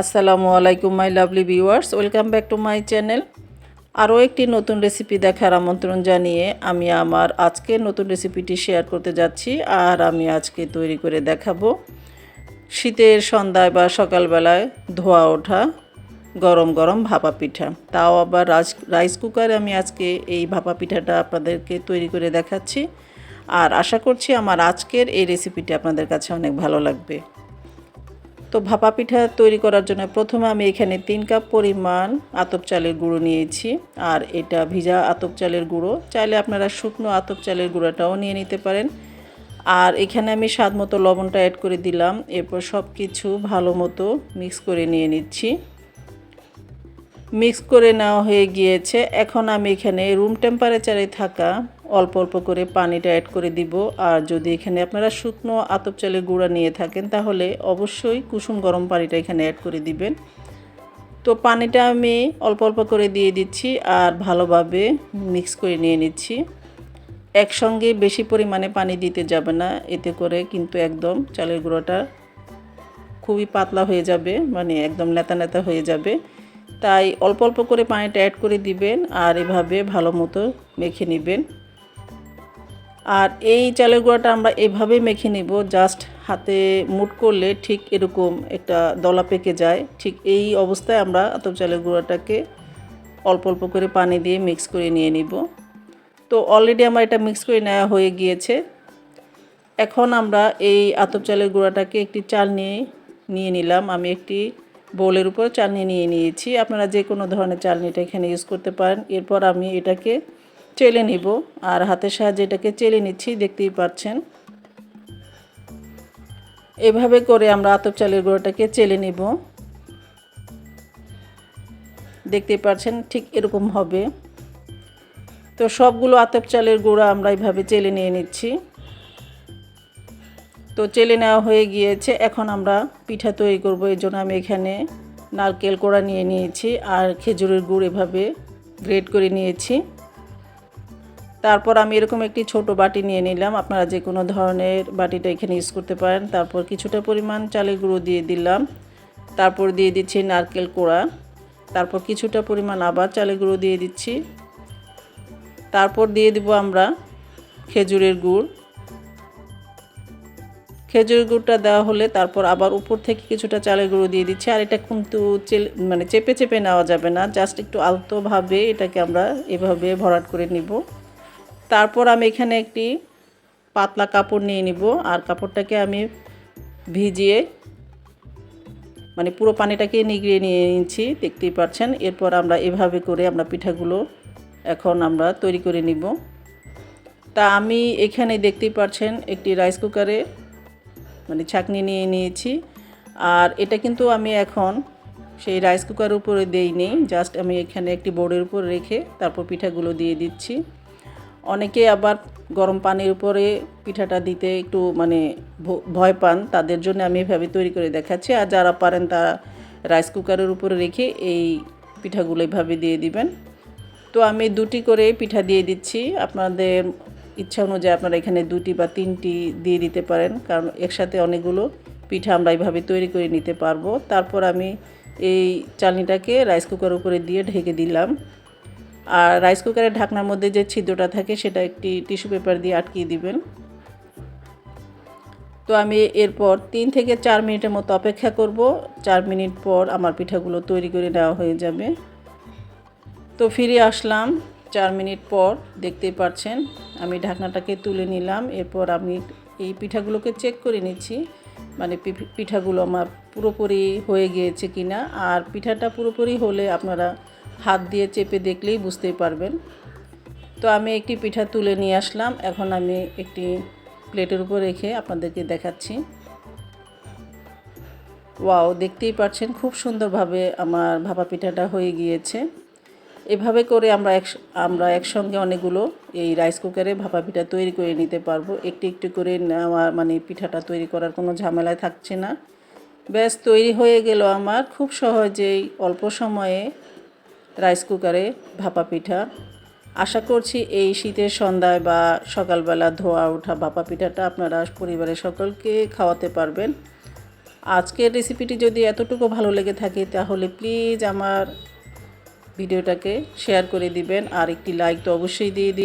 আসসালামু আলাইকুম my lovely viewers welcome back to my channel আরও একটি নতুন রেসিপি দেখার আমন্ত্রণ জানিয়ে আমি আমার আজকের নতুন রেসিপিটি শেয়ার করতে যাচ্ছি আর আমি আজকে তৈরি করে দেখাবো শীতের সন্ধ্যায় বা সকালবেলায় ধোয়া ওঠা গরম গরম ভাপা পিঠা। তাও আবার রাইস কুকারে আমি আজকে এই ভাপা পিঠাটা আপনাদেরকে তৈরি করে দেখাচ্ছি। আর আশা করছি আমার আজকের এই রেসিপিটি আপনাদের কাছে অনেক ভালো লাগবে। তো ভাপা পিঠা তৈরি করার জন্য প্রথমে আমি এখানে তিন কাপ পরিমাণ আতপ চালের গুঁড়ো নিয়েছি। আর এটা ভিজা আতপ চালের গুঁড়ো। চাইলে আপনারা শুকনো আতপ চালের গুঁড়োটাও নিয়ে নিতে পারেন। আর এখানে আমি স্বাদ মতো লবণটা অ্যাড করে দিলাম। এরপর সব কিছু ভালো মতো মিক্স করে নিয়ে নিচ্ছি। মিক্স করে নেওয়া হয়ে গিয়েছে। এখন আমি এখানে রুম টেম্পারেচারে থাকা অল্প অল্প করে পানিটা অ্যাড করে দিব। আর যদি এখানে আপনারা শুকনো আতপ চালের গুঁড়া নিয়ে থাকেন, তাহলে অবশ্যই কুসুম গরম পানিটা এখানে অ্যাড করে দিবেন। তো পানিটা আমি অল্প অল্প করে দিয়ে দিচ্ছি আর ভালোভাবে মিক্স করে নিয়ে নিচ্ছি। একসঙ্গে বেশি পরিমাণে পানি দিতে যাবে না, এতে করে কিন্তু একদম চালের গুঁড়োটা খুবই পাতলা হয়ে যাবে মানে একদম নেতা নেতা হয়ে যাবে। তাই অল্প অল্প করে পানিটা অ্যাড করে দিবেন আর এভাবে ভালো মতো মেখে নেবেন। আর এই চালের গুঁড়াটা আমরা এভাবে মেখে নিব জাস্ট হাতে মুট করলে ঠিক এরকম একটা দলা পেকে যায়। ঠিক এই অবস্থায় আমরা আতপ চালের গুঁড়াটাকে অল্প অল্প করে পানি দিয়ে মিক্স করে নিয়ে নিব। তো অলরেডি আমার এটা মিক্স করে নেওয়া হয়ে গিয়েছে। এখন আমরা এই আতপ চালের গুঁড়াটাকে একটি চাল নিয়ে নিয়ে নিলাম। আমি একটি বোলের উপর চালনি নিয়ে নিয়েছি। আপনারা যে কোনো ধরনের চালনিটা এখানে ইউজ করতে পারেন। এরপর আমি এটাকে চেলে নিব আর হাতের সাহায্যে এটাকে চেলে নিচ্ছি, দেখতেই পাচ্ছেন। এভাবে করে আমরা আতপ চালের গুঁড়োটাকে চেলে নিব। দেখতেই পাচ্ছেন ঠিক এরকম হবে। তো সবগুলো আতপ চালের গুঁড়া আমরা এইভাবে চেলে নিয়ে নিচ্ছি। তো চেলে নেওয়া হয়ে গিয়েছে, এখন আমরা পিঠা তৈরি করব। এই জন্য আমি এখানে নারকেল কোড়া নিয়ে নিয়েছি আর খেজুরের গুড় এভাবে গ্রেড করে নিয়েছি। তারপর আমি এরকম একটি ছোট বাটি নিয়ে নিলাম। আপনারা যে কোনো ধরনের বাটিটা এখানে ইউজ করতে পারেন। তারপর কিছুটা পরিমাণ চালের গুঁড়ো দিয়ে দিলাম। তারপর দিয়ে দিচ্ছি নারকেল কোড়া। তারপর কিছুটা পরিমাণ আবার চালের গুঁড়ো দিয়ে দিচ্ছি। তারপর দিয়ে দিব আমরা খেজুরের গুড়। খেজুরের গুড়টা দেওয়া হলে তারপর আবার উপর থেকে কিছুটা চালের গুঁড়ো দিয়ে দিচ্ছি। আর এটা কিন্তু মানে চেপে চেপে নেওয়া যাবে না। জাস্ট একটু আলতোভাবে এটাকে আমরা এভাবে ভরাট করে নিব। তারপর আমি এখানে একটি পাতলা কাপড় নিয়ে নিব। আর কাপড়টাকে আমি ভিজিয়ে মানে পুরো পানিটাকে নিগড়িয়ে নিয়ে নিচ্ছি, দেখতেই পাচ্ছেন। এরপর আমরা এভাবে করে আমরা পিঠাগুলো এখন আমরা তৈরি করে নিব। তা আমি এখানে দেখতেই পাচ্ছেন একটি রাইস কুকারে মানে ছাকনি নিয়ে নিয়েছি। আর এটা কিন্তু আমি এখন সেই রাইস কুকারের উপরে দেইনি, জাস্ট আমি এখানে একটি বোর্ডের উপর রেখে তারপর পিঠাগুলো দিয়ে দিচ্ছি। অনেকে আবার গরম পানির উপরে পিঠাটা দিতে একটু মানে ভয় পান, তাদের জন্য আমি এভাবে তৈরি করে দেখাচ্ছি। আর যারা পারেন তারা রাইস কুকারের উপরে রেখে এই পিঠাগুলো এভাবে দিয়ে দিবেন। তো আমি দুটি করে পিঠা দিয়ে দিচ্ছি। আপনাদের ইচ্ছা অনুযায়ী আপনারা এখানে দুটি বা তিনটি দিয়ে দিতে পারেন, কারণ একসাথে অনেকগুলো পিঠা আমরা এইভাবে তৈরি করে নিতে পারব। তারপর আমি এই চালনিটাকে রাইস কুকার উপরে দিয়ে ঢেকে দিলাম। আর রাইস কুকারের ঢাকনার মধ্যে যে ছিদ্রটা থাকে, সেটা একটি টিস্যু পেপার দিয়ে আটকিয়ে দিবেন। তো আমি এরপর তিন থেকে চার মিনিটের মতো অপেক্ষা করব। চার মিনিট পর আমার পিঠাগুলো তৈরি করে নেওয়া হয়ে যাবে। তো ফিরে আসলাম। চার মিনিট পর দেখতেই পাচ্ছেন আমি ঢাকনাটাকে তুলে নিলাম। এরপর আমি এই পিঠাগুলোকে চেক করে নিচ্ছি মানে পিঠাগুলো আমার পুরোপুরি হয়ে গিয়েছে কিনা। আর পিঠাটা পুরোপুরি হলে আপনারা হাত দিয়ে চেপে দেখলেই বুঝতেই পারবেন। তো আমি একটি পিঠা তুলে নিয়ে আসলাম। এখন আমি একটি প্লেটের উপর রেখে আপনাদেরকে দেখাচ্ছি। ওয়াও, দেখতেই পাচ্ছেন খুব সুন্দরভাবে আমার ভাপা পিঠাটা হয়ে গিয়েছে। এভাবে করে আমরা এক, আমরা একসঙ্গে অনেকগুলো এই রাইস কুকারে ভাপা পিঠা তৈরি করে নিতে পারব। একটু একটু করে নেওয়া মানে পিঠাটা তৈরি করার কোনো ঝামেলায় থাকছে না। ব্যাস, তৈরি হয়ে গেল আমার। খুব সহজেই অল্প সময়ে রাইস কুকারে ভাপা পিঠা। আশা করছি এই শীতের সন্ধ্যায় বা সকালবেলা ধোয়া ওঠা ভাপা পিঠাটা আপনারা পরিবারের সকলকে খাওয়াতে পারবেন। আজকের রেসিপিটি যদি এতটুকু ভালো লেগে থাকে, তাহলে প্লিজ আমার ভিডিওটাকে শেয়ার করে দিবেন। আর একটি লাইক তো অবশ্যই দিয়ে দিন।